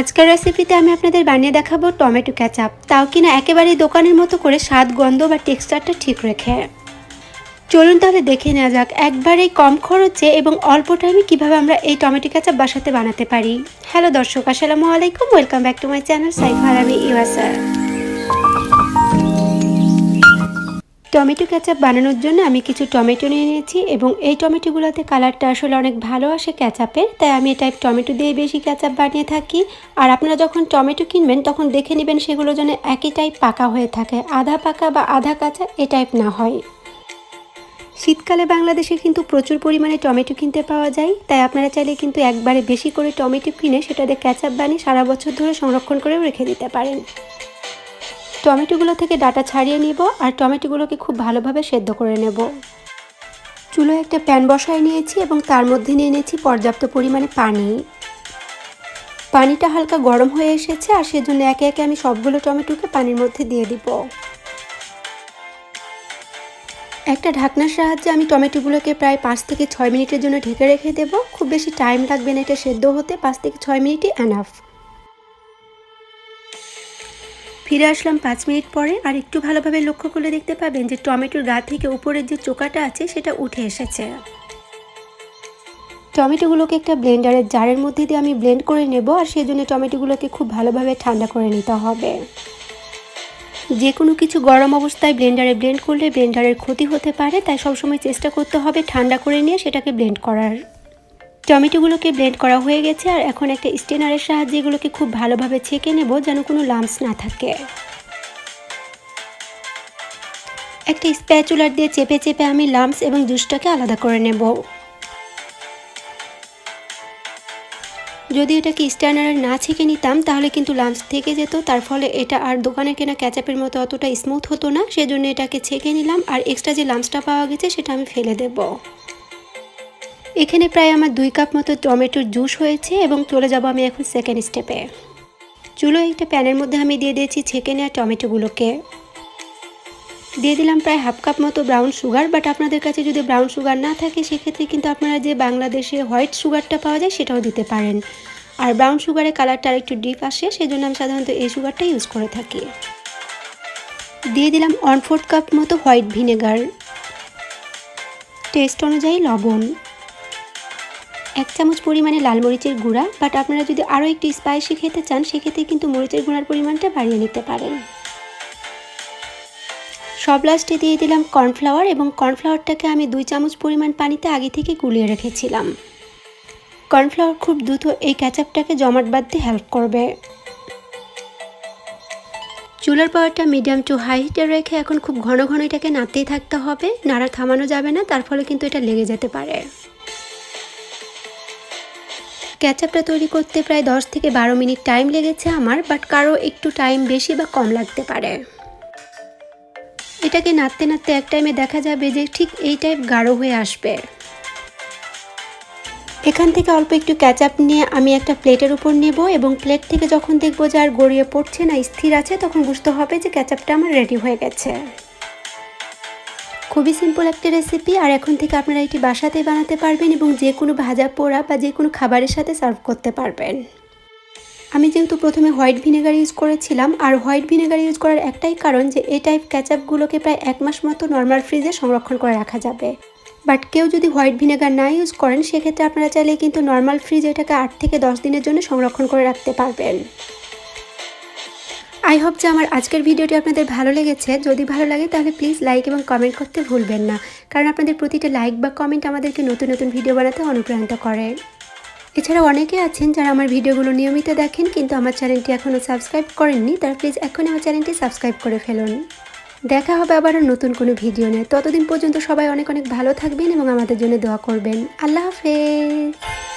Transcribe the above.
আজকের রেসিপিতে আমি আপনাদের বানিয়ে দেখাবো টমেটো ক্যাচাপ তাও কিনা একেবারেই দোকানের মতো করে স্বাদ, গন্ধ বা টেক্সচারটা ঠিক রেখে। চলুন তাহলে দেখে নেওয়া যাক একবারেই কম খরচে এবং অল্প টাইমে কীভাবে আমরা এই টমেটো ক্যাচাপ বাসাতে বানাতে পারি। হ্যালো দর্শক, আসসালামু আলাইকুম। Welcome back to my channel Saif Harabi USR tomato ketchup বানানোর জন্য আমি কিছু টমেটো নিয়ে নিয়েছি এবং এই টমেটোগুলোতে কালারটা আসলে অনেক ভালো আসে ক্যাচাপের তাই আমি এই টাইপ টমেটো দিয়ে বেশি ক্যাচাপ বানিয়ে থাকি। আর আপনারা যখন টমেটো কিনবেন, তখন দেখে নেবেন সেগুলো যেন একই টাইপ পাকা হয়ে থাকে। আধা পাকা বা আধা কাঁচা এ টাইপ না হয়। শীতকালে বাংলাদেশে কিন্তু প্রচুর পরিমাণে টমেটো কিনতে পাওয়া যায়। তাই আপনারা চাইলে কিন্তু একবারে বেশি করে টমেটো কিনে সেটা দিয়ে ক্যাচাপ বানিয়ে সারা বছর ধরে সংরক্ষণ করেও রেখে দিতে পারেন। টমেটোগুলো থেকে ডাটা ছাড়িয়ে নিব আর টমেটোগুলোকে খুব ভালোভাবে সেদ্ধ করে নেব। চুলোয় একটা প্যান বসায় নিয়েছি এবং তার মধ্যে নিয়ে নিয়েছি পর্যাপ্ত পরিমাণে পানি। পানিটা হালকা গরম হয়ে এসেছে আর সেজন্য একে একে আমি সবগুলো টমেটোকে পানির মধ্যে দিয়ে দিব। একটা ঢাকনার সাহায্যে আমি টমেটোগুলোকে প্রায় পাঁচ থেকে ছয় মিনিটের জন্য ঢেকে রেখে দেব। খুব বেশি টাইম লাগবে না এটা সেদ্ধ হতে, পাঁচ থেকে ছয় মিনিটই অ্যানাফ ফিরে আসলাম পাঁচ মিনিট পরে আর একটু ভালোভাবে লক্ষ্য করলে দেখতে পাবেন যে টমেটোর গা থেকে উপরের যে চোকাটা আছে সেটা উঠে এসেছে। টমেটোগুলোকে একটা ব্লেন্ডারের জারের মধ্যে দিয়ে আমি ব্লেন্ড করে নেব আর সেই জন্য টমেটোগুলোকে খুব ভালোভাবে ঠান্ডা করে নিতে হবে। যে কোনো কিছু গরম অবস্থায় ব্লেন্ডারে ব্লেন্ড করলে ব্লেন্ডারের ক্ষতি হতে পারে, তাই সবসময় চেষ্টা করতে হবে ঠান্ডা করে নিয়ে সেটাকে ব্লেন্ড করার। টমেটোগুলোকে ব্লেন্ড করা হয়ে গেছে আর এখন একটা স্টেনারের সাহায্যে এগুলোকে খুব ভালোভাবে ছেঁকে নেব যেন কোনো লাম্পস না থাকে। একটা স্প্যাচুলার দিয়ে চেপে চেপে আমি লাম্পস এবং জুসটাকে আলাদা করে নেব। যদি এটাকে স্ট্যান্ডার্ড না ছেঁকে নিতাম, তাহলে কিন্তু লাঞ্চ থেকে যেত, তার ফলে এটা আর দোকানে কেনা ক্যাচাপের মতো অতটা স্মুথ হতো না, সেজন্য এটাকে ছেঁকে নিলাম আর এক্সট্রা যে লাঞ্চটা পাওয়া গেছে, সেটা আমি ফেলে দেব। এখানে প্রায় আমার দুই কাপ মতো টমেটোর জুস হয়েছে এবং চলে যাব আমি এখন সেকেন্ড স্টেপে চুলো একটা প্যানের মধ্যে আমি দিয়ে দিয়েছি ছেঁকে নেওয়া টমেটোগুলোকে। দিয়ে দিলাম প্রায় হাফ কাপ মতো ব্রাউন সুগার বাট আপনাদের কাছে যদি ব্রাউন সুগার না থাকে, সেক্ষেত্রে কিন্তু আপনারা যে বাংলাদেশে হোয়াইট সুগারটা পাওয়া যায়, সেটাও দিতে পারেন। আর ব্রাউন সুগারের কালারটা আর একটু ডিপ আসে সেই জন্য আমি সাধারণত এই সুগারটা ইউজ করে থাকি। দিয়ে দিলাম ওয়ান ফোর্থ কাপ মতো হোয়াইট ভিনেগার টেস্ট অনুযায়ী লবণ। এক চামচ পরিমাণে লাল মরিচের গুঁড়া বাট আপনারা যদি আরও একটু স্পাইসি খেতে চান, সেক্ষেত্রে কিন্তু মরিচের গুঁড়ার পরিমাণটা বাড়িয়ে নিতে পারেন। সব লাস্টে দিয়ে দিলাম কর্নফ্লাওয়ার এবং কর্নফ্লাওয়ারটাকে আমি দুই চামচ পরিমাণ পানিতে আগে থেকে গুলিয়ে রেখেছিলাম। কর্নফ্লাওয়ার খুব দ্রুত এই ক্যাচাপটাকে জমাট বাঁধতে হেল্প করবে। চুলার পাওয়ারটা মিডিয়াম টু হাই হিটে রেখে এখন খুব ঘন ঘন এটাকে নাড়তেই থাকতে হবে। নাড়া থামানো যাবে না, তার ফলে কিন্তু এটা লেগে যেতে পারে। ক্যাচাপটা তৈরি করতে প্রায় দশ থেকে বারো মিনিট টাইম লেগেছে আমার বাট কারও একটু টাইম বেশি বা কম লাগতে পারে। এটাকে নাড়তে নাড়তে এক টাইমে দেখা যাবে যে ঠিক এই টাইপ গাঢ় হয়ে আসবে। এখান থেকে অল্প একটু ক্যাচাপ নিয়ে আমি একটা প্লেটের উপর নেব এবং প্লেট থেকে যখন দেখব যে আর গড়িয়ে পড়ছে না, স্থির আছে, তখন বুঝতে হবে যে ক্যাচাপটা আমার রেডি হয়ে গেছে। খুবই সিম্পল একটা রেসিপি আর এখন থেকে আপনারা এটি বাসাতে বানাতে পারবেন এবং যে কোনো ভাজা পোড়া বা যে কোনো খাবারের সাথে সার্ভ করতে পারবেন। আমি যেহেতু প্রথমে হোয়াইট ভিনেগার ইউজ করেছিলাম, আর হোয়াইট ভিনেগার ইউজ করার একটাই কারণ যে, এই টাইপ ক্যাচাপগুলোকে প্রায় এক মাস মতো নর্মাল ফ্রিজে সংরক্ষণ করে রাখা যাবে। বাট কেউ যদি হোয়াইট ভিনেগার না ইউজ করেন, সেক্ষেত্রে আপনারা চাইলে কিন্তু নর্মাল ফ্রিজ এটাকে আট থেকে দশ দিনের জন্য সংরক্ষণ করে রাখতে পারবেন। আই হোপ যে আমার আজকের ভিডিওটি আপনাদের ভালো লেগেছে। যদি ভালো লাগে তাহলে প্লিজ লাইক এবং কমেন্ট করতে ভুলবেন না। কারণ আপনাদের প্রতিটা লাইক বা কমেন্ট আমাদেরকে নতুন নতুন ভিডিও বানাতে অনুপ্রাণিত করে। এছাড়া অনেকে আছেন যারা আমার ভিডিওগুলো নিয়মিত দেখেন কিন্তু আমার চ্যানেলটি এখনও সাবস্ক্রাইব করেননি, তারা প্লিজ এখনই আমার চ্যানেলটি সাবস্ক্রাইব করে ফেলুন। দেখা হবে আবারও নতুন কোনো ভিডিও নিয়ে। ততদিন পর্যন্ত সবাই অনেক অনেক ভালো থাকবেন এবং আমাদের জন্য দোয়া করবেন। আল্লাহ হাফেজ।